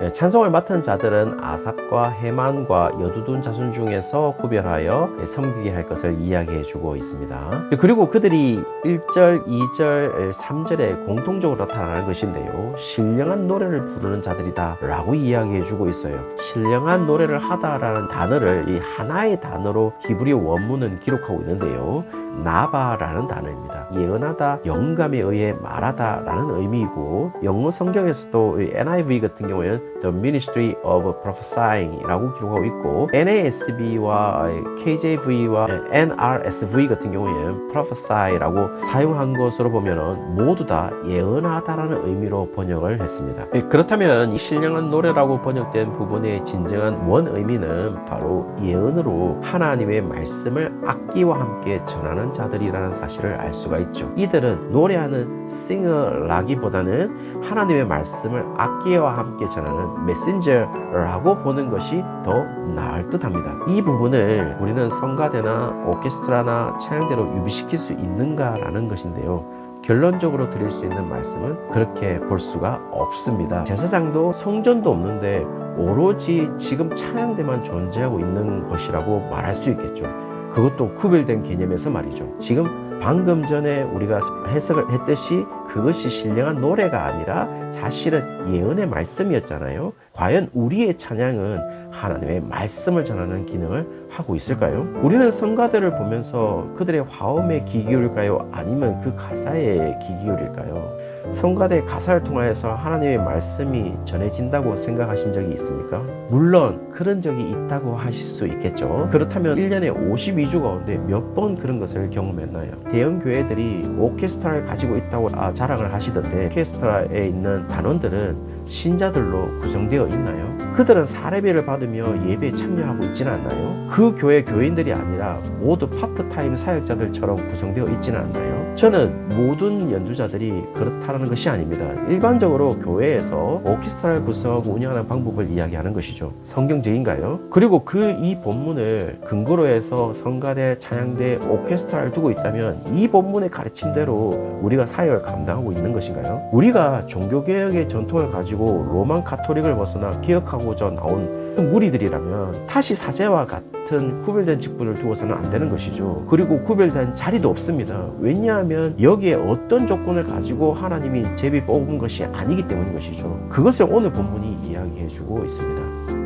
예, 찬송을 맡은 자들은 아삽과 헤만과 여두둔 자손 중에서 구별하여 섬기게 할 것을 이야기해 주고 있습니다. 그리고 그들이 1절, 2절, 3절에 공통적으로 나타나는 것인데요. 신령한 노래를 부르는 자들이다 라고 이야기해 주고 있어요. 신령한 노래를 하다라는 단어를 이 하나의 단어로 히브리 원문은 기록하고 있는데요. 나바라는 단어입니다. 예언하다, 영감에 의해 말하다 라는 의미이고 영어 성경에서도 이 NIV 같은 경우에는 The Ministry of Prophesying 라고 기록하고 있고 NASB와 KJV와 NRSV 같은 경우에는 Prophesy 라고 사용한 것으로 보면 모두 다 예언하다라는 의미로 번역을 했습니다. 예, 그렇다면 이 신령한 노래라고 번역된 부분의 진정한 원 의미는 바로 예언으로 하나님의 말씀을 악기와 함께 전하는 자들이라는 사실을 알 수가 있죠. 이들은 노래하는 싱어라기보다는 하나님의 말씀을 악기와 함께 전하는 메신저라고 보는 것이 더 나을 듯합니다. 이 부분을 우리는 성가대나 오케스트라나 찬양대로 유비시킬 수 있는가라는 것인데요. 결론적으로 드릴 수 있는 말씀은 그렇게 볼 수가 없습니다. 제사장도 성전도 없는데 오로지 지금 찬양대만 존재하고 있는 것이라고 말할 수 있겠죠. 그것도 구별된 개념에서 말이죠. 지금 방금 전에 우리가 해석을 했듯이 그것이 신령한 노래가 아니라 사실은 예언의 말씀이었잖아요. 과연 우리의 찬양은 하나님의 말씀을 전하는 기능을 하고 있을까요? 우리는 성가들을 보면서 그들의 화음에 귀 기울일까요? 아니면 그 가사에 귀 기울일까요? 성가대 가사를 통하여서 하나님의 말씀이 전해진다고 생각하신 적이 있습니까? 물론 그런 적이 있다고 하실 수 있겠죠. 그렇다면 1년에 52주 가운데 몇 번 그런 것을 경험했나요? 대형 교회들이 오케스트라를 가지고 있다고 아, 자 랑을 하시던데 오케스트라에 있는 단원들은 신자들로 구성되어 있나요? 그들은 사례비를 받으며 예배에 참여하고 있지는 않나요? 그 교회 교인들이 아니라 모두 파트타임 사역자들처럼 구성되어 있지는 않나요? 저는 모든 연주자들이 그렇다는 것이 아닙니다. 일반적으로 교회에서 오케스트라를 구성하고 운영하는 방법을 이야기하는 것이죠. 성경적인가요? 그리고 그 이 본문을 근거로 해서 성가대, 찬양대, 오케스트라를 두고 있다면 이 본문의 가르침대로 우리가 사역을 감당하고 있는 것인가요? 우리가 종교개혁의 전통을 가지고 로만 카톨릭을 벗어나 기억하고자 나온 그 무리들이라면 다시 사제와 같은 구별된 직분을 두어서는 안 되는 것이죠. 그리고 구별된 자리도 없습니다. 왜냐하면 여기에 어떤 조건을 가지고 하나님이 제비 뽑은 것이 아니기 때문인 것이죠. 그것을 오늘 본문이 이야기해주고 있습니다.